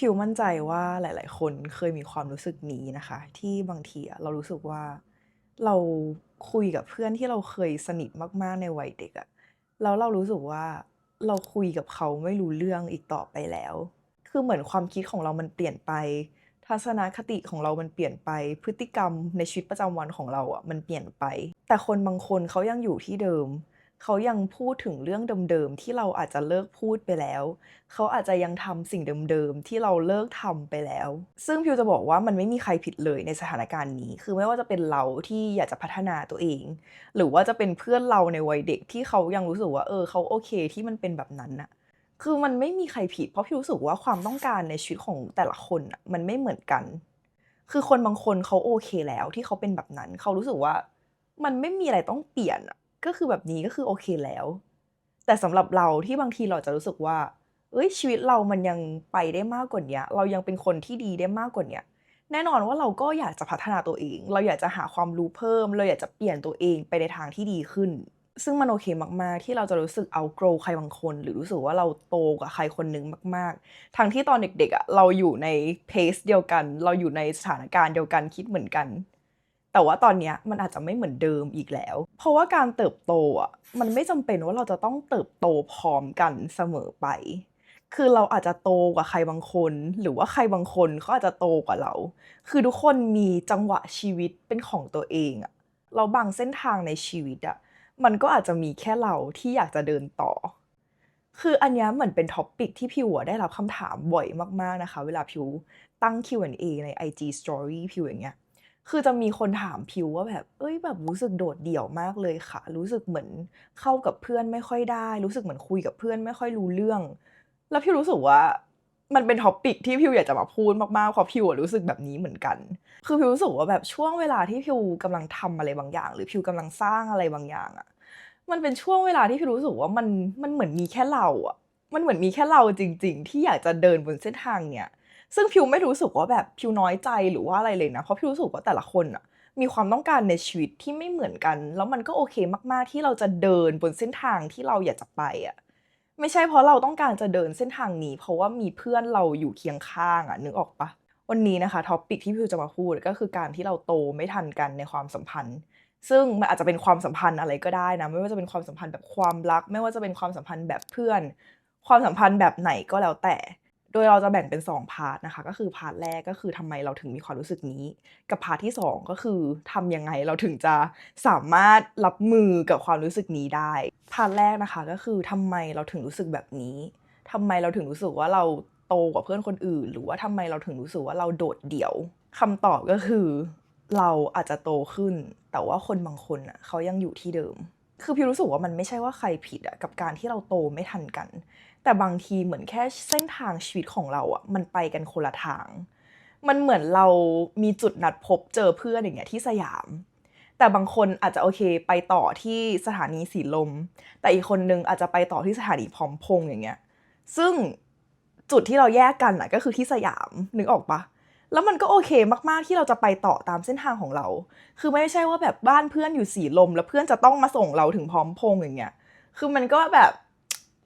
พิวมั่นใจว่าหลาย ๆ คนเคยมีความรู้สึกนี้นะคะ ที่บางทีอะเรารู้สึกว่าเราคุยกับเพื่อนที่เราเคยสนิทมาก ๆ ในวัยเด็กอะแล้วเรารู้สึกว่าเราคุยกับเขาไม่รู้เรื่องอีกต่อไปแล้ว คือเหมือนความคิดของเรามันเปลี่ยนไป ทัศนคติของเรามันเปลี่ยนไป พฤติกรรมในชีวิตประจำวันของเราอะมันเปลี่ยนไป แต่คนบางคนเขายังอยู่ที่เดิม เขายังพูดถึงเรื่องเดิมๆที่เราอาจจะเลิกพูดไปแล้ว เขาอาจจะยังทำสิ่งเดิมๆที่เราเลิกทำไปแล้ว ซึ่งพิวจะบอกว่ามันไม่มีใครผิดเลยในสถานการณ์นี้ คือไม่ว่าจะเป็นเราที่อยากจะพัฒนาตัวเอง หรือว่าจะเป็นเพื่อนเราในวัยเด็กที่เขายังรู้สึกว่าเออเขาโอเคที่มันเป็นแบบนั้นน่ะคือมันไม่มีใครผิด เพราะพิวรู้สึกว่าความต้องการในชีวิตของแต่ละคนน่ะมันไม่เหมือนกัน คือคนบางคนเขาโอเคแล้วที่เขาเป็นแบบนั้น เขารู้สึกว่ามันไม่มีอะไรต้องเปลี่ยนอะ ก็คือแบบนี้ก็คือโอเคแล้ว แต่สำหรับเราที่บางทีเราจะรู้สึกว่าเฮ้ยชีวิตเรามันยังไปได้มากกว่าเนี้ยเรายังเป็นคนที่ดีได้มากกว่าเนี้ยแน่นอนว่าเราก็อยากจะพัฒนาตัวเอง เราอยากจะหาความรู้เพิ่ม เราอยากจะเปลี่ยนตัวเองไปในทางที่ดีขึ้น ซึ่งมันโอเคมาก ๆ ที่เราจะรู้สึก outgrow ใครบางคน หรือรู้สึกว่าเราโตกว่าใครคนหนึ่งมาก ๆ ทั้งที่ตอนเด็กๆอะเราอยู่ใน pace เดียวกัน เราอยู่ในสถานการณ์เดียวกันคิดเหมือนกัน แต่ว่าตอนนี้มันอาจจะไม่เหมือนเดิมอีกแล้ว เพราะว่าการเติบโตอะมันไม่จำเป็นว่าเราจะต้องเติบโตพร้อมกันเสมอไป คือเราอาจจะโตกว่าใครบางคน หรือว่าใครบางคนเขาอาจจะโตกว่าเรา คือทุกคนมีจังหวะชีวิตเป็นของตัวเองอะแล้วบางเส้นทางในชีวิตอะมันก็อาจจะมีแค่เราที่อยากจะเดินต่อ คืออันนี้เหมือนเป็น topic ที่พิวได้รับคำถามบ่อยมากๆนะคะ เวลาพิวตั้ง Q&A ใน IG Story พิวอย่างเงี้ย คือจะมีคนถามพิวว่าแบบเฮ้ยแบบรู้สึกโดดเดี่ยวมากเลยค่ะ รู้สึกเหมือนเข้ากับเพื่อนไม่ค่อยได้ รู้สึกเหมือนคุยกับเพื่อนไม่ค่อยรู้เรื่อง แล้วพิวรู้สึกว่ามันเป็น topic ที่พิวอยากจะมาพูดมากๆเพราะพิวรู้สึกแบบนี้เหมือนกัน คือพิวรู้สึกว่าแบบช่วงเวลาที่พิวกำลังทำอะไรบางอย่าง หรือพิวกำลังสร้างอะไรบางอย่างอะมันเป็นช่วงเวลาที่พิวรู้สึกว่ามันมันเหมือนมีแค่เราอะมันเหมือนมีแค่เราจริง ๆ ที่อยากจะเดินบนเส้นทางเนี้ย ซึ่งพิวไม่รู้สึกว่าแบบพิวน้อยใจหรือว่าอะไรเลยนะ เพราะพิวรู้สึกว่าแต่ละคนน่ะมีความต้องการในชีวิตที่ไม่เหมือนกัน แล้วมันก็โอเคมาก ๆ ที่เราจะเดินบนเส้นทางที่เราอยากจะไปอะไม่ใช่เพราะเราต้องการจะเดินเส้นทางนี้ เพราะว่ามีเพื่อนเราอยู่เคียงข้างอะนึกออกปล่า?วันนี้นะคะ topic ที่พิวจะมาพูดก็คือการที่เราโตไม่ทันกันในความสัมพันธ์ ซึ่งมันอาจจะเป็นความสัมพันธ์อะไรก็ได้นะไม่ว่าจะเป็นความสัมพันธ์แบบความรัก ไม่ว่าจะเป็นความสัมพันธ์แบบเพื่อน ความสัมพันธ์แบบไหนก็แล้วแต่ โดยเราจะแบ่งเป็น 2 พาร์ตนะคะ ก็คือพาร์ตแรกก็คือทำไมเราถึงมีความรู้สึกนี้ กับพาร์ตที่ 2 ก็คือทำยังไงเราถึงจะสามารถรับมือกับความรู้สึกนี้ได้ พาร์ตแรกนะคะก็คือทำไมเราถึงรู้สึกแบบนี้ทำไมเราถึงรู้สึกว่าเราโตกว่าเพื่อนคนอื่น หรือว่าทำไมเราถึงรู้สึกว่าเราโดดเดี่ยวคำตอบก็คือ เราอาจจะโตขึ้น แต่ว่าคนบางคนน่ะเขายังอยู่ที่เดิม คือพิวรู้สึกว่ามันไม่ใช่ว่าใครผิดอะกับการที่เราโตไม่ทันกัน แต่บางทีเหมือนแค่เส้นทางชีวิตของเราอะมันไปกันคนละทาง มันเหมือนเรามีจุดนัดพบเจอเพื่อนอย่างเงี้ยที่สยาม แต่บางคนอาจจะโอเคไปต่อที่สถานีสีลม แต่อีกคนนึงอาจจะไปต่อที่สถานีพร้อมพงอย่างเงี้ย ซึ่งจุดที่เราแยกกันน่ะก็คือที่สยามนึกออกปล่า?แล้วมันก็โอเคมากๆที่เราจะไปต่อตามเส้นทางของเรา คือไม่ใช่ว่าแบบบ้านเพื่อนอยู่สีลม แล้วเพื่อนจะต้องมาส่งเราถึงพร้อมพงอย่างเงี้ย คือมันก็แบบ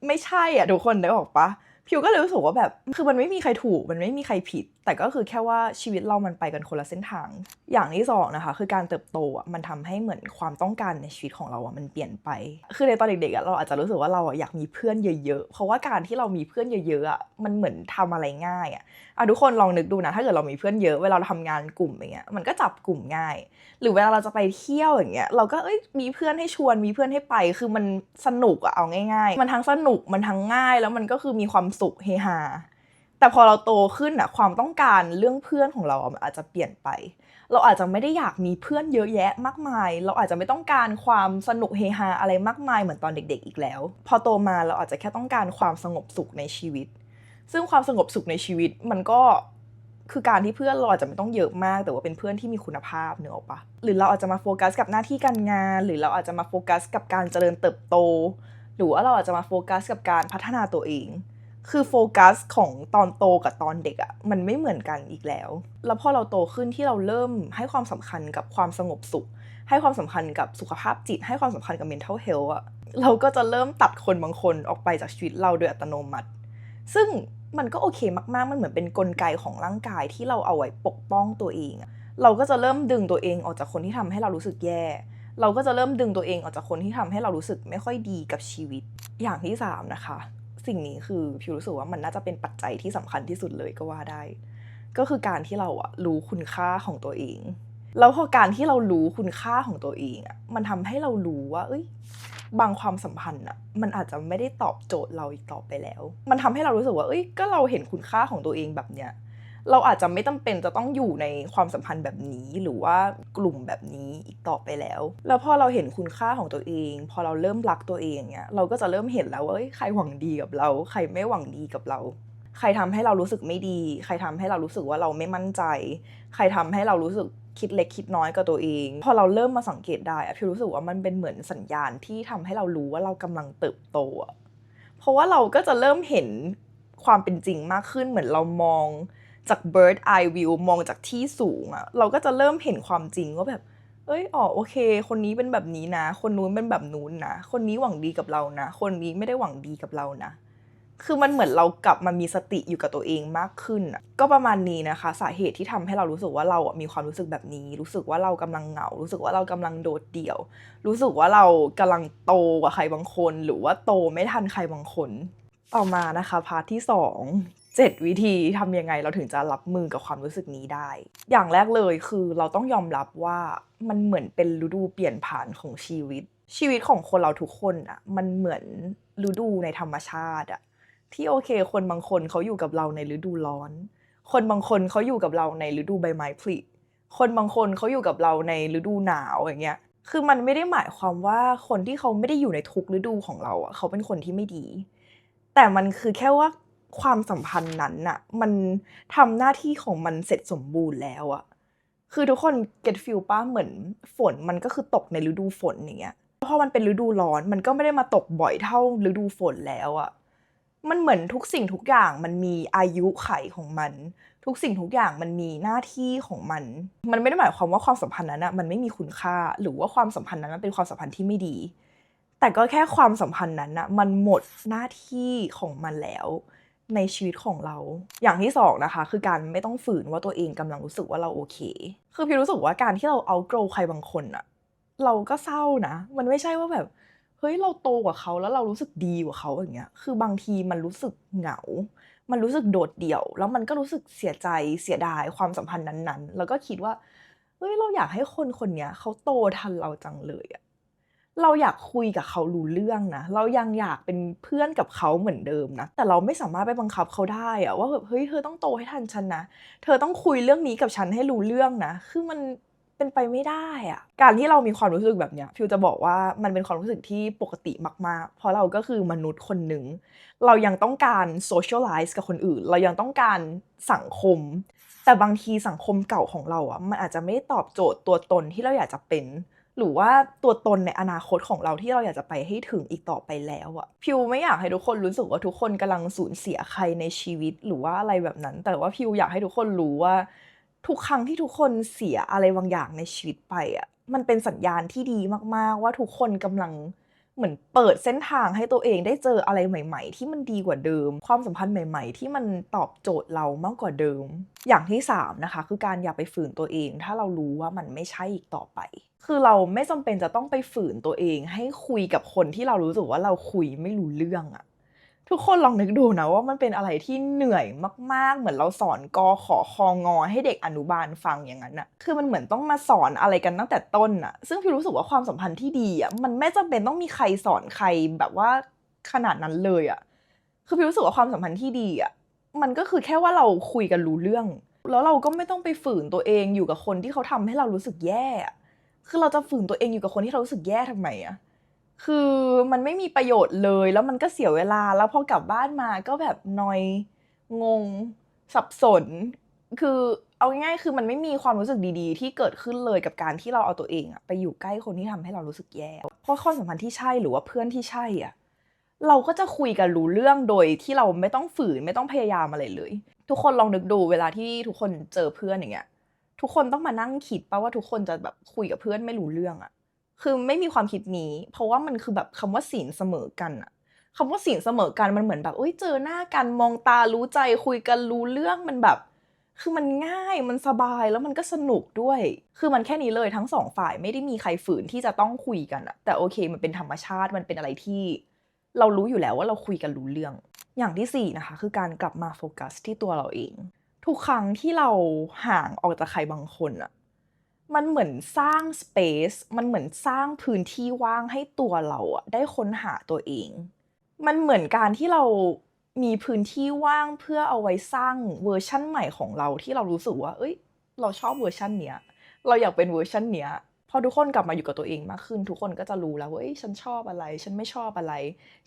ไม่ใช่อะทุกคนได้บอกปะ? พิวก็เลยรู้สึกว่าแบบ คือมันไม่มีใครถูก มันไม่มีใครผิด แต่ก็คือแค่ว่าชีวิตเรามันไปกันคนละเส้นทาง อย่างที่2นะคะ คือการเติบโตอะมันทำให้เหมือนความต้องการในชีวิตของเราอะมันเปลี่ยนไป คือในตอนเด็กๆอะเราอาจจะรู้สึกว่าเราอะอยากมีเพื่อนเยอะๆ เพราะว่าการที่เรามีเพื่อนเยอะๆอะมันเหมือนทำอะไรง่ายอะอะทุกคนลองนึกดูนะ ถ้าเกิดเรามีเพื่อนเยอะ เวลาเราทำงานกลุ่มอย่างเงี้ย มันก็จับกลุ่มง่าย หรือเวลาเราจะไปเที่ยวอย่างเงี้ย เราก็เฮ้ย มีเพื่อนให้ชวน มีเพื่อนให้ไป คือมันสนุกอะเอาง่าย ๆ มันทั้งสนุก มันทั้งง่าย แล้วมันก็คือมีความสุขเฮฮาแต่พอเราโตขึ้นน่ะความต้องการเรื่องเพื่อนของเราอะมันอาจจะเปลี่ยนไป เราอาจจะไม่ได้อยากมีเพื่อนเยอะแยะมากมาย เราอาจจะไม่ต้องการความสนุกเฮฮาอะไรมากมายเหมือนตอนเด็ก ๆ อีกแล้ว พอโตมาเราอาจจะแค่ต้องการความสงบสุขในชีวิต ซึ่งความสงบสุขในชีวิตมันก็คือการที่เพื่อนเราอาจจะไม่ต้องเยอะมาก แต่ว่าเป็นเพื่อนที่มีคุณภาพเนออกเปล่า?หรือเราอาจจะมาโฟกัสกับหน้าที่การงาน หรือเราอาจจะมาโฟกัสกับการเจริญเติบโต หรือว่าเราอาจจะมาโฟกัสกับการพัฒนาตัวเอง คือโฟกัสของตอนโตกับตอนเด็กอะมันไม่เหมือนกันอีกแล้ว แล้วพอเราโตขึ้นที่เราเริ่มให้ความสำคัญกับความสงบสุข ให้ความสำคัญกับสุขภาพจิต ให้ความสำคัญกับ mental health อะเราก็จะเริ่มตัดคนบางคนออกไปจากชีวิตเราโดยอัตโนมัติ ซึ่งมันก็โอเคมากๆ มันเหมือนเป็นกลไกของร่างกายที่เราเอาไว้ปกป้องตัวเองเราก็จะเริ่มดึงตัวเองออกจากคนที่ทำให้เรารู้สึกแย่ เราก็จะเริ่มดึงตัวเองออกจากคนที่ทำให้เรารู้สึกไม่ค่อยดีกับชีวิต อย่างที่สามนะคะ สิ่งนี้คือพิวรู้สึกว่ามันน่าจะเป็นปัจจัยที่สำคัญที่สุดเลยก็ว่าได้ ก็คือการที่เราอะรู้คุณค่าของตัวเอง แล้วพอการที่เรารู้คุณค่าของตัวเองอะมันทำให้เรารู้ว่า เอ้ย บางความสัมพันธ์อะมันอาจจะไม่ได้ตอบโจทย์เราอีกต่อไปแล้ว มันทำให้เรารู้สึกว่า เอ้ย ก็เราเห็นคุณค่าของตัวเองแบบเนี้ย เราอาจจะไม่จำเป็นจะต้องอยู่ในความสัมพันธ์แบบนี้หรือว่ากลุ่มแบบนี้อีกต่อไปแล้ว แล้วพอเราเห็นคุณค่าของตัวเอง พอเราเริ่มรักตัวเองเนี้ยเราก็จะเริ่มเห็นแล้วว่าเอ้ยใครหวังดีกับเรา ใครไม่หวังดีกับเรา ใครทำให้เรารู้สึกไม่ดี ใครทำให้เรารู้สึกว่าเราไม่มั่นใจ ใครทำให้เรารู้สึกคิดเล็กคิดน้อยกับตัวเอง พอเราเริ่มมาสังเกตได้อะพี่รู้สึกว่ามันเป็นเหมือนสัญญาณที่ทำให้เรารู้ว่าเรากำลังเติบโตอะเพราะว่าเราก็จะเริ่มเห็นความเป็นจริงมากขึ้นเหมือนเรามอง จาก bird eye view มองจากที่สูงอะเราก็จะเริ่มเห็นความจริงว่าแบบ เอ้ยอ๋อโอเค คนนี้เป็นแบบนี้นะ คนนู้นเป็นแบบนู้นนะ คนนี้หวังดีกับเรานะ คนนี้ไม่ได้หวังดีกับเรานะ คือมันเหมือนเรากลับมามีสติอยู่กับตัวเองมากขึ้นก็ประมาณนี้นะคะ สาเหตุที่ทำให้เรารู้สึกว่าเราอะมีความรู้สึกแบบนี้ รู้สึกว่าเรากำลังเหงา รู้สึกว่าเรากำลังโดดเดี่ยว รู้สึกว่าเรากำลังโตกว่าใครบางคน หรือว่าโตไม่ทันใครบางคน ต่อมานะคะพาร์ทที่ส องเจ็ดวิธีทำยังไงเราถึงจะรับมือกับความรู้สึกนี้ได้ อย่างแรกเลยคือเราต้องยอมรับว่ามันเหมือนเป็นฤดูเปลี่ยนผ่านของชีวิต ชีวิตของคนเราทุกคนอะมันเหมือนฤดูในธรรมชาติอะที่โอเค คนบางคนเขาอยู่กับเราในฤดูร้อน คนบางคนเขาอยู่กับเราในฤดูใบไม้ผลิคนบางคนเขาอยู่กับเราในฤดูหนาวอย่างเงี้ย คือมันไม่ได้หมายความว่าคนที่เขาไม่ได้อยู่ในทุกฤดูของเราอะเขาเป็นคนที่ไม่ดี แต่มันคือแค่ว่า ความสัมพันธ์นั้นน่ะ มันทำหน้าที่ของมันเสร็จสมบูรณ์แล้วอะคือทุกคน get feel ป้าเหมือนฝนมันก็คือตกในฤดูฝนอย่างเงี้ยพอมันเป็นฤดูร้อนมันก็ไม่ได้มาตกบ่อยเท่าฤดูฝนแล้วอะมันเหมือนทุกสิ่งทุกอย่างมันมีอายุไขของมัน ทุกสิ่งทุกอย่างมันมีหน้าที่ของมัน มันไม่ได้หมายความว่าความสัมพันธ์นั้นอะมันไม่มีคุณค่า หรือว่าความสัมพันธ์นั้นมันเป็นความสัมพันธ์ที่ไม่ดี แต่ก็แค่ความสัมพันธ์นั้นอะมันหมดหน้าที่ของมันแล้ว ในชีวิตของเรา อย่างที่สองนะคะ คือการไม่ต้องฝืนว่าตัวเองกำลังรู้สึกว่าเราโอเค คือพี่รู้สึกว่าการที่เราเอาโกรใครบางคนอะเราก็เศร้านะ มันไม่ใช่ว่าแบบเฮ้ยเราโตกว่าเขาแล้วเรารู้สึกดีกว่าเขาอย่างเงี้ย คือบางทีมันรู้สึกเหงา มันรู้สึกโดดเดี่ยว แล้วมันก็รู้สึกเสียใจเสียดายความสัมพันธ์นั้นๆ แล้วก็คิดว่าเฮ้ยเราอยากให้คนคนเนี้ยเขาโตทันเราจังเลยอะ เราอยากคุยกับเขารู้เรื่องนะ เรายังอยากเป็นเพื่อนกับเขาเหมือนเดิมนะ แต่เราไม่สามารถไปบังคับเขาได้อะว่าแบบเฮ้ยเธอต้องโตให้ทันฉันนะ เธอต้องคุยเรื่องนี้กับฉันให้รู้เรื่องนะ คือมันเป็นไปไม่ได้อะการที่เรามีความรู้สึกแบบเนี้ยพิวจะบอกว่ามันเป็นความรู้สึกที่ปกติมากๆ เพราะเราก็คือมนุษย์คนหนึ่ง เรายังต้องการ socialize กับคนอื่น เรายังต้องการสังคม แต่บางทีสังคมเก่าของเราอะมันอาจจะไม่ได้ตอบโจทย์ตัวตนที่เราอยากจะเป็น หรือว่าตัวตนในอนาคตของเราที่เราอยากจะไปให้ถึงอีกต่อไปแล้วอะพิวไม่อยากให้ทุกคนรู้สึกว่าทุกคนกำลังสูญเสียใครในชีวิตหรือว่าอะไรแบบนั้น แต่ว่าพิวอยากให้ทุกคนรู้ว่า ทุกครั้งที่ทุกคนเสียอะไรบางอย่างในชีวิตไปอะมันเป็นสัญญาณที่ดีมากๆ ว่าทุกคนกำลัง เหมือนเปิดเส้นทางให้ตัวเองได้เจออะไรใหม่ ๆ ที่มันดีกว่าเดิม ความสัมพันธ์ใหม่ ๆ ที่มันตอบโจทย์เรามากกว่าเดิม อย่างที่สามนะคะ คือการอย่าไปฝืนตัวเอง ถ้าเรารู้ว่ามันไม่ใช่อีกต่อไป คือเราไม่จำเป็นจะต้องไปฝืนตัวเอง ให้คุยกับคนที่เรารู้สึกว่าเราคุยไม่รู้เรื่องอะ ทุกคนลองนึกดูนะว่ามันเป็นอะไรที่เหนื่อยมาก ๆ เหมือนเราสอนกอขอคองอ ให้เด็กอนุบาลฟังอย่างนั้นอะคือมันเหมือนต้องมาสอนอะไรกันตั้งแต่ต้นอะซึ่งพี่รู้สึกว่าความสัมพันธ์ที่ดีอะมันไม่จำเป็นต้องมีใครสอนใครแบบว่าขนาดนั้นเลยอะคือพี่รู้สึกว่าความสัมพันธ์ที่ดีอะมันก็คือแค่ว่าเราคุยกันรู้เรื่อง แล้วเราก็ไม่ต้องไปฝืนตัวเองอยู่กับคนที่เขาทำให้เรารู้สึกแย่อะคือเราจะฝืนตัวเองอยู่กับคนที่เรารู้สึกแย่ทำไมอะ คือมันไม่มีประโยชน์เลย แล้วมันก็เสียเวลาแล้วพอกลับบ้านมาก็แบบนอยงงสับสน คือเอาง่ายๆคือมันไม่มีความรู้สึกดีๆ ที่เกิดขึ้นเลยกับการที่เราเอาตัวเองอะไปอยู่ใกล้คนที่ทำให้เรารู้สึกแย่เพราะความสัมพันธ์ที่ใช่หรือว่าเพื่อนที่ใช่อะเราก็จะคุยกันรู้เรื่องโดยที่เราไม่ต้องฝืนไม่ต้องพยายามอะไรเลย ทุกคนลองนึกดูเวลาที่ทุกคนเจอเพื่อนอย่างเงี้ยทุกคนต้องมานั่งคิดป่ะว่าทุกคนจะแบบคุยกับเพื่อนไม่รู้เรื่องอะ คือไม่มีความคิดนี้ เพราะว่ามันคือแบบคำว่าศีลเสมอกันอะคำว่าศีลเสมอกันมันเหมือนแบบเอ้ยเจอหน้ากันมองตารู้ใจคุยกันรู้เรื่องมันแบบ คือมันง่ายมันสบายแล้วมันก็สนุกด้วย คือมันแค่นี้เลยทั้งสองฝ่ายไม่ได้มีใครฝืนที่จะต้องคุยกันอะแต่โอเค มันเป็นธรรมชาติมันเป็นอะไรที่ เรารู้อยู่แล้วว่าเราคุยกันรู้เรื่อง อย่างที่สี่นะคะ คือการกลับมาโฟกัสที่ตัวเราเอง ทุกครั้งที่เราห่างออกจากใครบางคนอะ มันเหมือนสร้างสเปซมันเหมือนสร้างพื้นที่ว่างให้ตัวเราอะได้ค้นหาตัวเอง มันเหมือนการที่เรามีพื้นที่ว่างเพื่อเอาไว้สร้างเวอร์ชั่นใหม่ของเราที่เรารู้สึกว่า เอ้ย เราชอบเวอร์ชันเนี้ย เราอยากเป็นเวอร์ชันเนี้ย พอทุกคนกลับมาอยู่กับตัวเองมากขึ้น ทุกคนก็จะรู้แล้วว่าเอ้ย ฉันชอบอะไร ฉันไม่ชอบอะไร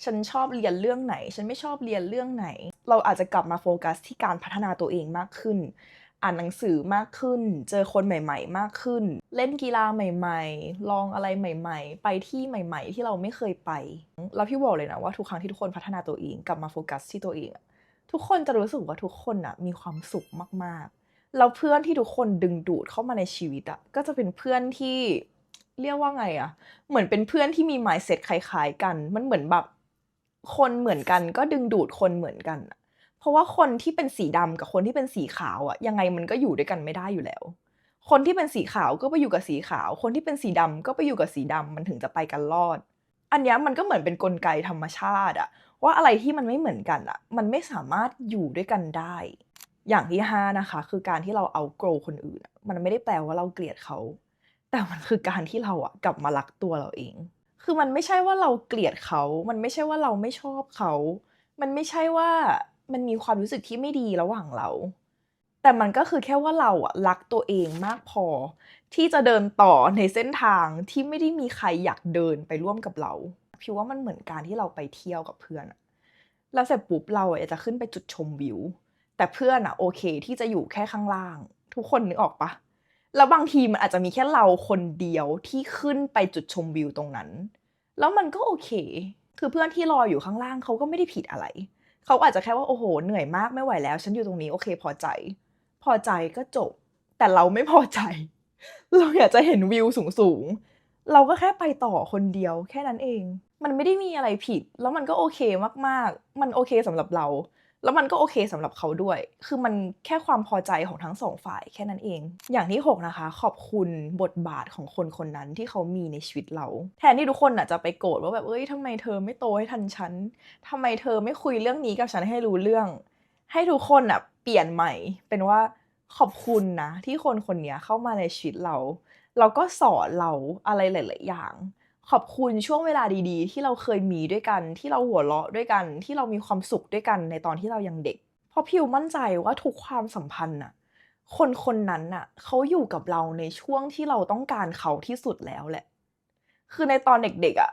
ฉันชอบเรียนเรื่องไหน ฉันไม่ชอบเรียนเรื่องไหน เราอาจจะกลับมาโฟกัสที่การพัฒนาตัวเองมากขึ้น อ่านหนังสือมากขึ้น เจอคนใหม่ ๆ มากขึ้น เล่นกีฬาใหม่ ๆ ลองอะไรใหม่ ๆ ไปที่ใหม่ ๆ ที่เราไม่เคยไป แล้วพี่บอกเลยนะว่าทุกครั้งที่ทุกคนพัฒนาตัวเองกลับมาโฟกัสที่ตัวเองทุกคนจะรู้สึกว่าทุกคนอะมีความสุขมากๆ แล้วเพื่อนที่ทุกคนดึงดูดเข้ามาในชีวิตอะก็จะเป็นเพื่อนที่เรียกว่าไงอะเหมือนเป็นเพื่อนที่มี mindset คล้าย ๆ กัน มันเหมือนแบบคนเหมือนกันก็ดึงดูดคนเหมือนกันอะ เพราะว่าคนที่เป็นสีดำกับคนที่เป็นสีขาวอะยังไงมันก็อยู่ด้วยกันไม่ได้อยู่แล้ว คนที่เป็นสีขาวก็ไปอยู่กับสีขาว คนที่เป็นสีดำก็ไปอยู่กับสีดำมันถึงจะไปกันรอด อันนี้มันก็เหมือนเป็นกลไกธรรมชาติอะว่าอะไรที่มันไม่เหมือนกันอะมันไม่สามารถอยู่ด้วยกันได้ อย่างที่ห้านะคะ คือการที่เราเอาโกรคนอื่น มันไม่ได้แปลว่าเราเกลียดเขาแต่มันคือการที่เราอะกลับมารักตัวเราเอง คือมันไม่ใช่ว่าเราเกลียดเขา มันไม่ใช่ว่าเราไม่ชอบเขา มันไม่ใช่ว่า มันมีความรู้สึกที่ไม่ดีระหว่างเรา แต่มันก็คือแค่ว่าเราอะรักตัวเองมากพอ ที่จะเดินต่อในเส้นทางที่ไม่ได้มีใครอยากเดินไปร่วมกับเราพี่ว่ามันเหมือนการที่เราไปเที่ยวกับเพื่อนอะแล้วเสร็จปุ๊บเราอะจะขึ้นไปจุดชมวิว แต่เพื่อนอะโอเคที่จะอยู่แค่ข้างล่าง ทุกคนนึกออกปะแล้วบางทีมันอาจจะมีแค่เราคนเดียวที่ขึ้นไปจุดชมวิวตรงนั้น แล้วมันก็โอเค คือเพื่อนที่รออยู่ข้างล่างเขาก็ไม่ได้ผิดอะไร เขาอาจจะแค่ว่าโอ้โหเหนื่อยมากไม่ไหวแล้ว ฉันอยู่ตรงนี้โอเคพอใจ พอใจก็จบ แต่เราไม่พอใจ เราอยากจะเห็นวิวสูงๆเราก็แค่ไปต่อคนเดียวแค่นั้นเอง มันไม่ได้มีอะไรผิด แล้วมันก็โอเคมากๆ มันโอเคสำหรับเรา แล้วมันก็โอเคสำหรับเขาด้วย คือมันแค่ความพอใจของทั้งสองฝ่ายแค่นั้นเอง อย่างที่หกนะคะ ขอบคุณบทบาทของคนคนนั้นที่เขามีในชีวิตเรา แทนที่ทุกคนน่ะจะไปโกรธว่าแบบเอ้ยทำไมเธอไม่โตให้ทันฉันทำไมเธอไม่คุยเรื่องนี้กับฉันให้รู้เรื่อง ให้ทุกคนอะเปลี่ยนใหม่ เป็นว่าขอบคุณนะที่คนคนนี้เข้ามาในชีวิตเรา เราก็สอนเราอะไรหลาย ๆ อย่าง ขอบคุณช่วงเวลาดี ๆ ที่เราเคยมีด้วยกัน ที่เราหัวเราะด้วยกัน ที่เรามีความสุขด้วยกันในตอนที่เรายังเด็ก เพราะพิวมั่นใจว่าทุกความสัมพันธ์น่ะ คนคนนั้นน่ะเขาอยู่กับเราในช่วงที่เราต้องการเขาที่สุดแล้วแหละ คือในตอนเด็กๆอะ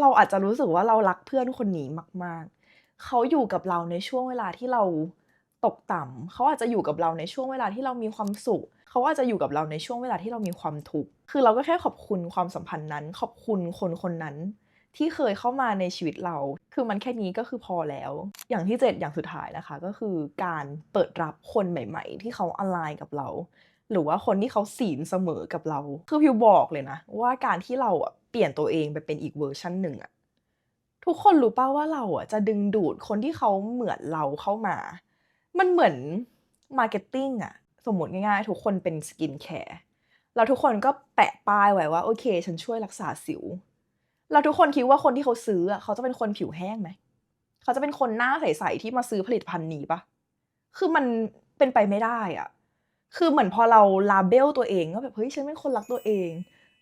เราอาจจะรู้สึกว่าเรารักเพื่อนคนนี้มาก ๆ เขาอยู่กับเราในช่วงเวลาที่เราตกต่ำเขาอาจจะอยู่กับเราในช่วงเวลาที่เรามีความสุข เขาอาจจะอยู่กับเราในช่วงเวลาที่เรามีความทุกข์ คือเราก็แค่ขอบคุณความสัมพันธ์นั้น ขอบคุณคนคนนั้น ที่เคยเข้ามาในชีวิตเรา คือมันแค่นี้ก็คือพอแล้ว อย่างที่เจ็ดอย่างสุดท้ายนะคะ ก็คือการเปิดรับคนใหม่ ๆ ที่เขาอ l i กับเรา หรือว่าคนที่เขาศีลเสมอกับเรา คือพิวบอกเลยนะ ว่าการที่เราเปลี่ยนตัวเองไปเป็นอีกเวอร์ชันหนึ่งอะทุกคนรู้ป่าว่าเราอะจะดึงดูดคนที่เขาเหมือนเราเข้ามา มันเหมือนมาร์เก็ตติ้งอะสมมติง่ายๆ ทุกคนเป็นสกินแคร์ แล้วทุกคนก็แปะป้ายไว้ว่าโอเค ฉันช่วยรักษาสิวแล้วทุกคนคิดว่าคนที่เขาซื้ออะเขาจะเป็นคนผิวแห้งไหมเขาจะเป็นคนหน้าใสๆที่มาซื้อผลิตภัณฑ์นี้ปะคือมันเป็นไปไม่ได้อะ คือเหมือนพอเราลาเบลตัวเองก็แบบเฮ้ยฉันเป็นคนรักตัวเอง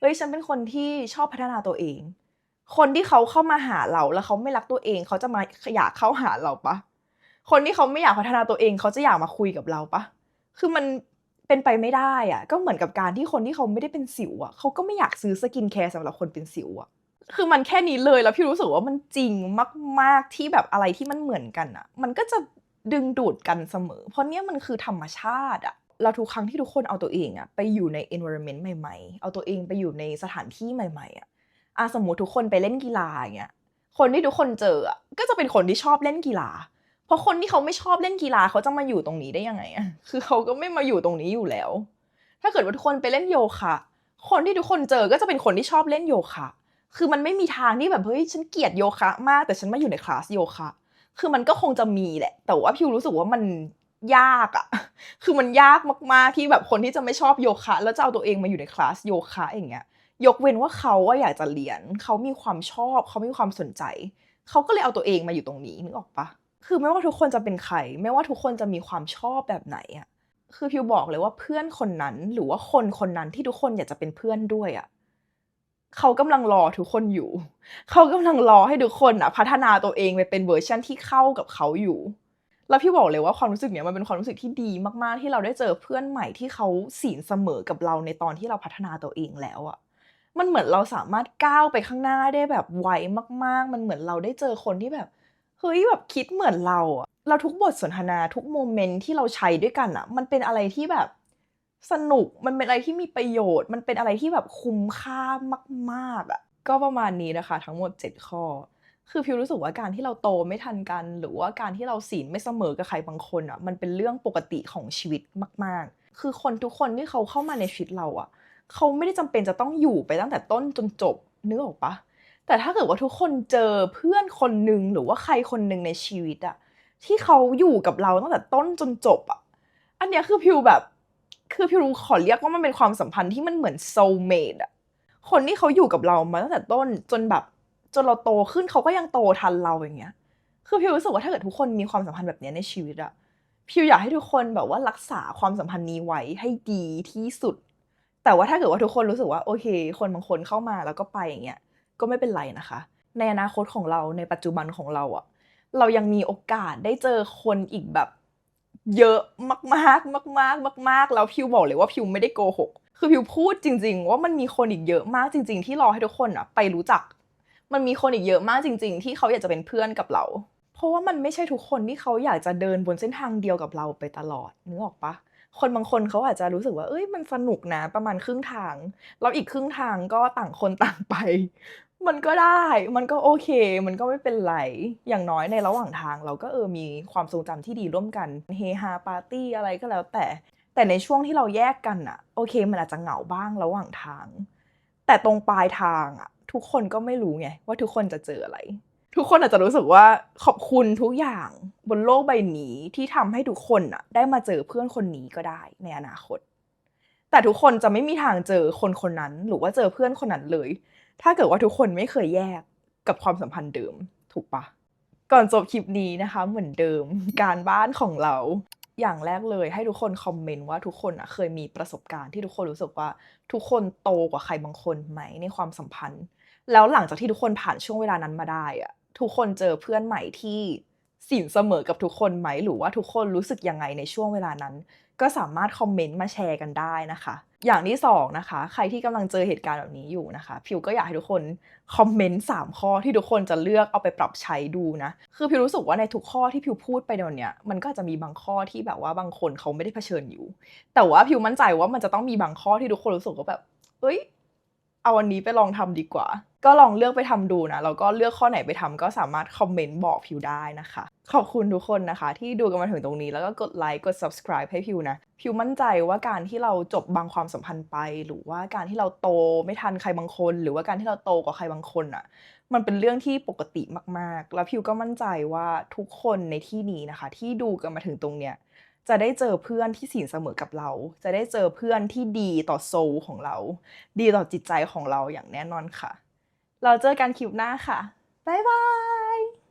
เฮ้ยฉันเป็นคนที่ชอบพัฒนาตัวเอง คนที่เขาเข้ามาหาเราแล้วเขาไม่รักตัวเอง เขาจะมาอยากเข้าหาเราปะคนที่เขาไม่อยากพัฒนาตัวเอง เขาจะอยากมาคุยกับเราปะคือมัน เป็นไปไม่ได้อะ ก็เหมือนกับการที่คนที่เขาไม่ได้เป็นสิวอะเขาก็ไม่อยากซื้อสกินแคร์สำหรับคนเป็นสิวอะคือมันแค่นี้เลยแล้วพี่รู้สึกว่ามันจริงมาก ๆที่แบบอะไรที่มันเหมือนกันอะ มันก็จะดึงดูดกันเสมอ เพราะเนี้ยมันคือธรรมชาติอะเราทุกครั้งที่ทุกคนเอาตัวเองอะไปอยู่ใน environment ใหม่ๆ เอาตัวเองไปอยู่ในสถานที่ใหม่ๆอะอะสมมติทุกคนไปเล่นกีฬาอย่างเงี้ยคนที่ทุกคนเจออะก็จะเป็นคนที่ชอบเล่นกีฬา ราะคนที่เขาไม่ชอบเล่นกีฬาเขาจะมาอยู่ตรงนี้ได้ยังไงอะคือเขาก็ไม่มาอยู่ตรงนี้อยู่แล้ว ถ้าเกิดว่าทุกคนไปเล่นโยคะ คนที่ทุกคนเจอก็จะเป็นคนที่ชอบเล่นโยคะ คือมันไม่มีทางที่แบบเฮ้ยฉันเกลียดโยคะ มากแต่ฉันมาอยู่ในคลาสโยคะ คือมันก็คงจะมีแหละ แต่ว่าพิวรู้สึกว่ามันยากอะคือมันยากมากๆที่แบบคนที่จะไม่ชอบโยคะ แล้วจะเอาตัวเองมาอยู่ในคลาสโยคะอย่างเงี้ย ยกเว้นว่าเขาว่าอยากจะเรียน เขามีความชอบ เขามีความสนใจ เขาก็เลยเอาตัวเองมาอยู่ตรงนี้นึกออกปะ คือไม่ว่าทุกคนจะเป็นใคร ไม่ว่าทุกคนจะมีความชอบแบบไหนอะคือพิวบอกเลยว่าเพื่อนคนนั้นหรือว่าคนคนนั้นที่ทุกคนอยากจะเป็นเพื่อนด้วยอะเขากำลังรอทุกคนอยู่ เขากำลังรอให้ทุกคนอะพัฒนาตัวเองไปเป็นเวอร์ชันที่เข้ากับเขาอยู่ แล้วพี่บอกเลยว่าความรู้สึกเนี้ยมันเป็นความรู้สึกที่ดีมากๆที่เราได้เจอเพื่อนใหม่ที่เขาสีนเสมอกับเราในตอนที่เราพัฒนาตัวเองแล้วอะมันเหมือนเราสามารถก้าวไปข้างหน้าได้แบบไวมาก ๆ มันเหมือนเราได้เจอคนที่แบบ เฮ้ยแบบคิดเหมือนเราอะเราทุกบทสนทนาทุกโมเมนต์ที่เราใช้ด้วยกันอะมันเป็นอะไรที่แบบสนุกมันเป็นอะไรที่มีประโยชน์ มันเป็นอะไรที่แบบคุ้มค่ามากๆอะก็ประมาณนี้นะคะ ทั้งหมด 7 ข้อ คือพิวรู้สึกว่าการที่เราโตไม่ทันกัน หรือว่าการที่เราศีลไม่เสมอกับใครบางคนอะมันเป็นเรื่องปกติของชีวิตมาก ๆ คือคนทุกคนที่เขาเข้ามาในชีวิตเราอะเขาไม่ได้จำเป็นจะต้องอยู่ไปตั้งแต่ต้นจนจบนึกออกปะ แต่ถ้าเกิดว่าทุกคนเจอเพื่อนคนหนึ่งหรือว่าใครคนหนึ่งในชีวิตอะที่เขาอยู่กับเราตั้งแต่ต้นจนจบอะอันเนี้ยคือพิวแบบ คือพิวขอเรียกว่ามันเป็นความสัมพันธ์ที่มันเหมือนโซเมดอะคนที่เขาอยู่กับเรามาตั้งแต่ต้นจนแบบจนเราโตขึ้นเขาก็ยังโตทันเราอย่างเงี้ย คือพิวรู้สึกว่าถ้าเกิดทุกคนมีความสัมพันธ์แบบเนี้ยในชีวิตอะพิวอยากให้ทุกคนแบบว่ารักษาความสัมพันธ์นี้ไว้ให้ดีที่สุด แต่ว่าถ้าเกิดว่าทุกคนรู้สึกว่าโอเค คนบางคนเข้ามาแล้วก็ไปอย่างเงี้ย ก็ไม่เป็นไรนะคะ ในอนาคตของเราในปัจจุบันของเราอะเรายังมีโอกาสได้เจอคนอีกแบบเยอะมากๆมากๆมากแล้วพิวบอกเลยว่าพิวไม่ได้โกหก คือพิวพูดจริง ๆ ว่ามันมีคนอีกเยอะมากจริง ๆ ที่รอให้ทุกคนอะไปรู้จัก มันมีคนอีกเยอะมากจริง ๆ ที่เขาอยากจะเป็นเพื่อนกับเรา เพราะว่ามันไม่ใช่ทุกคนที่เขาอยากจะเดินบนเส้นทางเดียวกับเราไปตลอดนึกออกปะ คนบางคนเขาอาจจะรู้สึกว่า เอ้ยมันสนุกนะประมาณครึ่งทางแล้วอีกครึ่งทางก็ต่างคนต่างไป มันก็ได้ มันก็โอเค มันก็ไม่เป็นไร อย่างน้อยในระหว่างทาง เราก็เออมีความทรงจำที่ดีร่วมกันเฮฮาปาร์ตี้อะไรก็แล้วแต่ แต่ในช่วงที่เราแยกกันอะโอเค มันอาจจะเหงาบ้างระหว่างทาง แต่ตรงปลายทางอะทุกคนก็ไม่รู้ไงว่าทุกคนจะเจออะไร ทุกคนอาจจะรู้สึกว่าขอบคุณทุกอย่างบนโลกใบนี้ที่ทำให้ทุกคนอะได้มาเจอเพื่อนคนนี้ก็ได้ในอนาคต แต่ทุกคนจะไม่มีทางเจอคนคนนั้น หรือว่าเจอเพื่อนคนนั้นเลย ถ้าเกิดว่าทุกคนไม่เคยแยกกับความสัมพันธ์เดิม ถูกปะก่อนจบคลิปนี้นะคะ เหมือนเดิมการบ้านของเราอย่างแรกเลยให้ทุกคนคอมเมนต์ว่าทุกคนอะเคยมีประสบการณ์ที่ทุกคนรู้สึกว่าทุกคนโตกว่าใครบางคนไหมในความสัมพันธ์ แล้วหลังจากที่ทุกคนผ่านช่วงเวลานั้นมาได้อะ ทุกคนเจอเพื่อนใหม่ที่สินเสมอกับทุกคนไหมหรือว่าทุกคนรู้สึกยังไงในช่วงเวลานั้น ก็สามารถคอมเมนต์มาแชร์กันได้นะคะ อย่างที่สองนะคะ ใครที่กำลังเจอเหตุการณ์แบบนี้อยู่นะคะ พิวก็อยากให้ทุกคนคอมเมนต์สามข้อที่ทุกคนจะเลือกเอาไปปรับใช้ดูนะ คือพิวรู้สึกว่าในทุกข้อที่พิวพูดไปในวันเนี้ยมันก็จจะมีบางข้อที่แบบว่าบางคนเขาไม่ได้เผชิญอยู่ แต่ว่าพิวมั่นใจว่ามันจะต้องมีบางข้อที่ทุกคนรู้สึกว่าแบบเอ้ย เอาวันนี้ไปลองทำดีกว่า ก็ลองเลือกไปทำดูนะแล้วก็เลือกข้อไหนไปทำก็สามารถคอมเมนต์บอกพิวได้นะคะ ขอบคุณทุกคนนะคะ ที่ดูกันมาถึงตรงนี้แล้วก็กดไลค์กด subscribe ให้พิวนะพิวมั่นใจว่าการที่เราจบบางความสัมพันธ์ไป หรือว่าการที่เราโตไม่ทันใครบางคน หรือว่าการที่เราโตกว่าใครบางคนอะมันเป็นเรื่องที่ปกติมากๆ แล้วพิวก็มั่นใจว่าทุกคนในที่นี้นะคะ ที่ดูกันมาถึงตรงเนี้ย จะได้เจอเพื่อนที่สินเสมอกับเรา จะได้เจอเพื่อนที่ดีต่อโซลของเรา ดีต่อจิตใจของเราอย่างแน่นอนค่ะ เราเจอกันคลิปหน้าค่ะ บ๊ายบาย